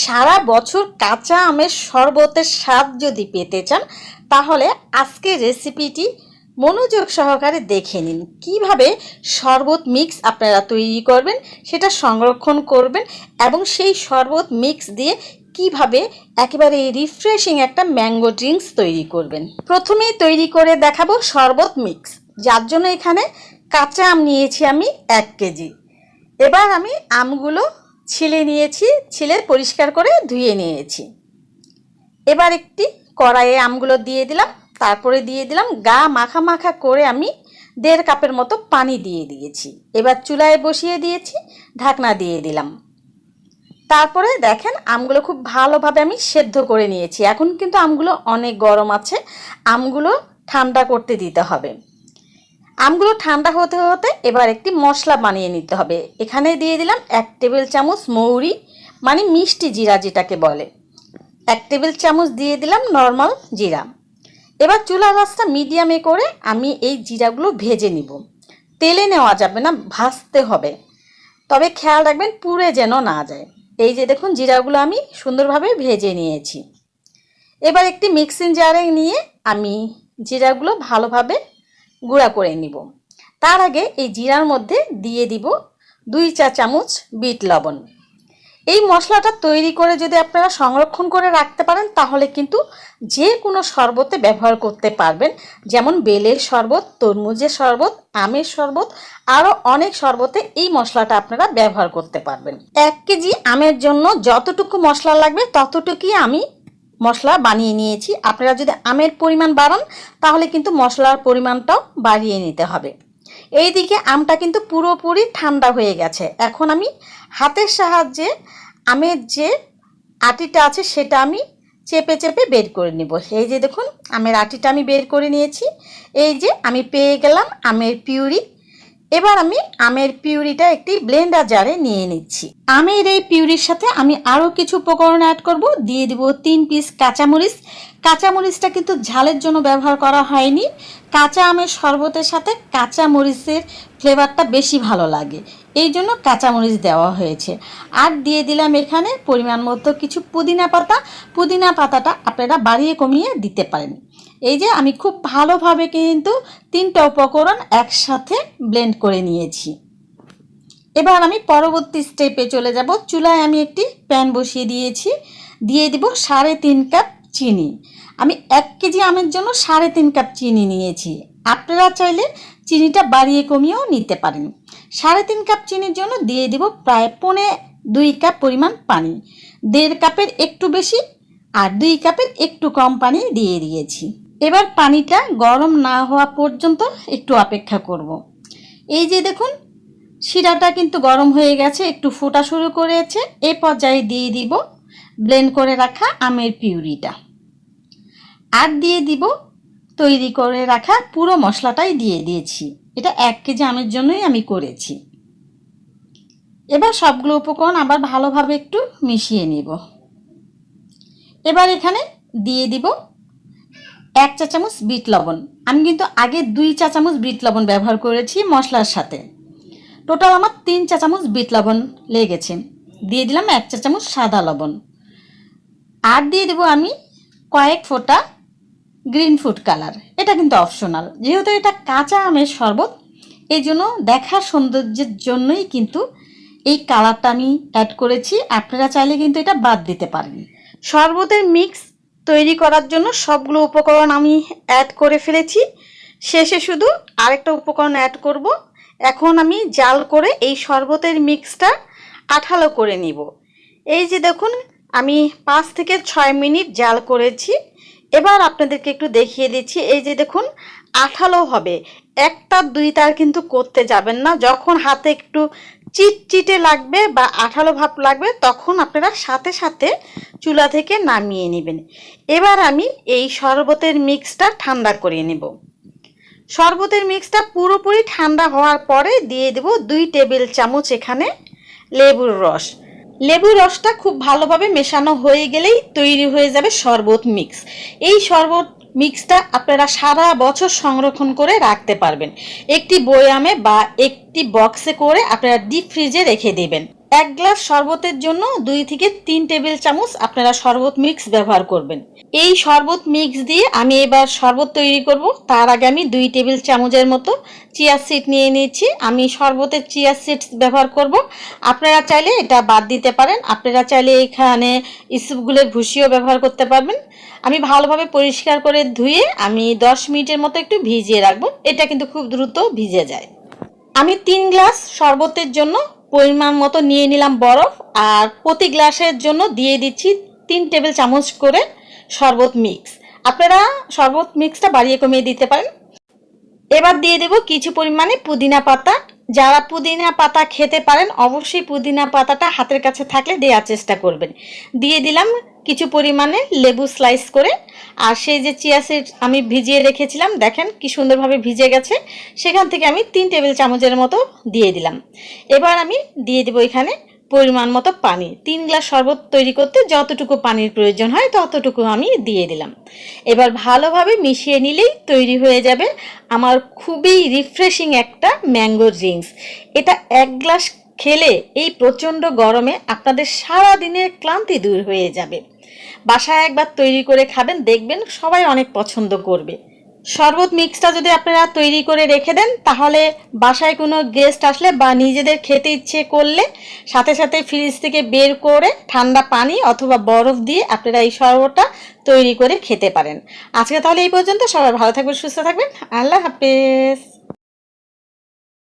সারা বছর কাঁচা আমের শরবতের স্বাদ যদি পেতে চান, তাহলে আজকের রেসিপিটি মনোযোগ সহকারে দেখে নিন। কীভাবে শরবত মিক্স আপনারা তৈরি করবেন, সেটা সংরক্ষণ করবেন এবং সেই শরবত মিক্স দিয়ে কীভাবে একেবারে রিফ্রেশিং একটা ম্যাঙ্গো ড্রিঙ্কস তৈরি করবেন। প্রথমেই তৈরি করে দেখাবো শরবত মিক্স যার জন্য এখানে কাঁচা আম নিয়েছি আমি এক কেজি। এবার আমি আমগুলো ছিলে নিয়েছি, ছিলে পরিষ্কার করে ধুয়ে নিয়েছি। এবার একটি কড়াইয়ে আমগুলো দিয়ে দিলাম, তারপরে দিয়ে দিলাম গা মাখা মাখা করে আমি দেড় কাপের মতো পানি দিয়ে দিয়েছি। এবার চুলায় বসিয়ে দিয়েছি, ঢাকনা দিয়ে দিলাম। তারপরে দেখেন আমগুলো খুব ভালোভাবে আমি সেদ্ধ করে নিয়েছি। এখন কিন্তু আমগুলো অনেক গরম আছে, আমগুলো ঠান্ডা করতে দিতে হবে। আমগুলো ঠান্ডা হতে হতে এবার একটি মশলা বানিয়ে নিতে হবে। এখানে দিয়ে দিলাম এক টেবিল চামচ মৌরি মানে মিষ্টি জিরা যেটাকে বলে। এক টেবিল চামচ দিয়ে দিলাম নর্মাল জিরা। এবার চুলা রাসটা মিডিয়ামে করে আমি এই জিরাগুলো ভেজে নিব। তেলে নেওয়া যাবে না, ভাজতে হবে। তবে খেয়াল রাখবেন পুড়ে যেন না যায়। এই যে দেখুন জিরাগুলো আমি সুন্দরভাবে ভেজে নিয়েছি। এবার একটি মিক্সিং জারে নিয়ে আমি জিরাগুলো ভালোভাবে গুঁড়া করে নিব। তার আগে এই জিরার মধ্যে দিয়ে দিব দুই চা চামচ বিট লবণ। এই মশলাটা তৈরি করে যদি আপনারা সংরক্ষণ করে রাখতে পারেন, তাহলে কিন্তু যে কোনো শরবতে ব্যবহার করতে পারবেন। যেমন বেলের শরবত, তরমুজের শরবত, আমের শরবত আরও অনেক শরবতে এই মশলাটা আপনারা ব্যবহার করতে পারবেন। এক কেজি আমের জন্য যতটুকু মশলা লাগবে, ততটুকুই আমি মশলা বানিয়ে নিয়েছি। আপনারা যদি আমের পরিমাণ বাড়ান, তাহলে কিন্তু মশলার পরিমাণটাও বাড়িয়ে নিতে হবে। এইদিকে আমটা কিন্তু পুরোপুরি ঠান্ডা হয়ে গেছে। এখন আমি হাতের সাহায্যে আমের যে আটিটা আছে, সেটা আমি চেপে চেপে বের করে নিব। এই যে দেখুন, আমের আটিটা আমি বের করে নিয়েছি। এই যে আমি পেয়ে গেলাম আমের পিউরি। এবার আমি আমের পিউরিটা একটি ব্লেন্ডার জারে নিয়ে নিচ্ছি। আমের এই পিউরির সাথে আমি আরও কিছু উপকরণ অ্যাড করব। দিয়ে দিব তিন পিস কাঁচামরিচ। কাঁচামরিচটা কিন্তু ঝালের জন্য ব্যবহার করা হয়নি। কাঁচা আমের শরবতের সাথে কাঁচামরিচের ফ্লেভারটা বেশি ভালো লাগে। এই জন্য কাঁচামরিচ দেওয়া হয়েছে। আর দিয়ে দিলাম এখানে পরিমাণ মতো কিছু পুদিনা পাতা। পুদিনা পাতাটা আপনারা বাড়িয়ে কমিয়ে দিতে পারেন। এই যে আমি খুব ভালোভাবে কিন্তু তিনটা উপকরণ একসাথে ব্লেন্ড করে নিয়েছি। এবার আমি পরবর্তী স্টেপে চলে যাব। চুলায় আমি একটি প্যান বসিয়ে দিয়েছি। দিয়ে দিব সাড়ে তিন কাপ চিনি। আমি এক কেজি আমের জন্য সাড়ে তিন কাপ চিনি নিয়েছি। আপনারা চাইলে চিনিটা বাড়িয়ে কমিয়েও নিতে পারেন। সাড়ে তিন কাপ চিনির জন্য দিয়ে দিব প্রায় পৌনে দুই কাপ পরিমাণ পানি। দেড় কাপের একটু বেশি আর দুই কাপের একটু কম পানি দিয়ে দিয়েছি। এবার পানিটা গরম না হওয়া পর্যন্ত একটু অপেক্ষা করব। এই যে দেখুন, শিরাটা কিন্তু গরম হয়ে গেছে, একটু ফোটা শুরু করেছে। এ পর্যায়ে দিয়ে দিব ব্লেন্ড করে রাখা আমের পিউরিটা। আর দিয়ে দিব, তৈরি করে রাখা পুরো মশলাটাই দিয়ে দিয়েছি। এটা এক কেজি আমের জন্যই আমি করেছি। এবার সবগুলো উপকরণ আবার ভালোভাবে একটু মিশিয়ে নিব। এবার এখানে দিয়ে দিব এক চা চামচ বিট লবণ। আমি কিন্তু আগে দুই চা চামচ বিট লবণ ব্যবহার করেছি মশলার সাথে। টোটাল আমার তিন চা চামচ বিট লবণ লেগেছে। দিয়ে দিলাম এক চা চামচ সাদা লবণ। আর দিয়ে দেবো আমি কয়েক ফোঁটা গ্রিন ফুড কালার। এটা কিন্তু অপশনাল। যেহেতু এটা কাঁচা আমের শরবত, এই জন্য দেখার সৌন্দর্যের জন্যই কিন্তু এই কালারটা আমি অ্যাড করেছি। আপনারা চাইলে কিন্তু এটা বাদ দিতে পারেন। শরবতের মিক্স তৈরি করার জন্য সবগুলো উপকরণ আমি অ্যাড করে ফেলেছি। শেষে শুধু আরেকটা উপকরণ অ্যাড করব। এখন আমি জাল করে এই শরবতের মিক্সটা আঠালো করে নিব। এই যে দেখুন, আমি পাঁচ থেকে ছয় মিনিট জাল করেছি। এবার আপনাদেরকে একটু দেখিয়ে দিচ্ছি, এই যে দেখুন, আঠালো হবে। একটা দুই তার কিন্তু করতে যাবেন না। যখন হাতে একটু চিটচিটে লাগবে বা আঠালো ভাব লাগবে, তখন আপনারা সাথে সাথে চুলা থেকে নামিয়ে নেবেন। এবার আমি এই শরবতের মিক্সটা ঠান্ডা করে নেব। শরবতের মিক্সটা পুরোপুরি ঠান্ডা হওয়ার পরে দিয়ে দেব দুই টেবিল চামচ এখানে লেবুর রস। লেবুর রসটা খুব ভালোভাবে মেশানো হয়ে গেলেই তৈরি হয়ে যাবে শরবত মিক্স। এই শরবত মিক্সটা আপনারা সারা বছর সংরক্ষণ করে রাখতে পারবেন। একটি বয়ামে বা একটি বক্সে করে আপনারা ডিপ ফ্রিজে রেখে দেবেন। এক গ্লাস শরবতের জন্য দুই থেকে তিন টেবিল চামচ আপনারা শরবত মিক্স ব্যবহার করবেন। এই শরবত মিক্স দিয়ে আমি এবার শরবত তৈরি করব। তার আগে আমি দুই টেবিল চামচের মতো চিয়া সিড নিয়ে নিয়েছি। আমি শরবতের চিয়া সিডস ব্যবহার করব। আপনারা চাইলে এটা বাদ দিতে পারেন। আপনারা চাইলে এখানে ইসুপগুলোর ভুসিও ব্যবহার করতে পারবেন। আমি ভালোভাবে পরিষ্কার করে ধুয়ে আমি দশ মিনিটের মতো একটু ভিজিয়ে রাখব। এটা কিন্তু খুব দ্রুত ভিজে যায়। আমি তিন গ্লাস শরবতের জন্য পরিমাণ মতো নিয়ে নিলাম বরফ আর প্রতি গ্লাসের জন্য দিয়ে দিচ্ছি তিন টেবিল চামচ করে শরবত মিক্স। আপনারা শরবত মিক্সটা বাড়িয়ে কমিয়ে দিতে পারেন। এবার দিয়ে দেব কিছু পরিমাণে পুদিনা পাতা। যারা পুদিনা পাতা খেতে পারেন, অবশ্যই পুদিনা পাতাটা হাতের কাছে থাকলে দেওয়ার চেষ্টা করবেন। দিয়ে দিলাম কিছু পরিমাণে লেবু স্লাইস করে, আর সেই যে চিয়া সিড আমি ভিজিয়ে রেখেছিলাম, দেখেন কি সুন্দরভাবে ভিজে গেছে, সেখান থেকে আমি তিন টেবিল চামচের মতো দিয়ে দিলাম। এবার আমি দিয়ে দেবো এখানে পরিমাণ মতো পানি। তিন গ্লাস শরবত তৈরি করতে যতটুকু পানির প্রয়োজন হয়, ততটুকু আমি দিয়ে দিলাম। এবার ভালোভাবে মিশিয়ে নিলেই তৈরি হয়ে যাবে আমার খুবই রিফ্রেশিং একটা ম্যাঙ্গো ড্রিঙ্কস এটা এক গ্লাস খেলে এই প্রচণ্ড গরমে আপনাদের সারা দিনের ক্লান্তি দূর হয়ে যাবে। বাসায় একবার তৈরি করে খাবেন, দেখবেন সবাই অনেক পছন্দ করবে। শরবত মিক্সটা যদি আপনারা তৈরি করে রেখে দেন, তাহলে বাসায় কোনো গেস্ট আসলে বা নিজেদের খেতে ইচ্ছে করলে, সাথে সাথে ফ্রিজ থেকে বের করে ঠান্ডা পানি অথবা বরফ দিয়ে আপনারা এই শরবতটা তৈরি করে খেতে পারেন। আজকে তাহলে এই পর্যন্ত, সবাই ভালো থাকবেন, সুস্থ থাকবেন, আল্লাহ হাফেজ।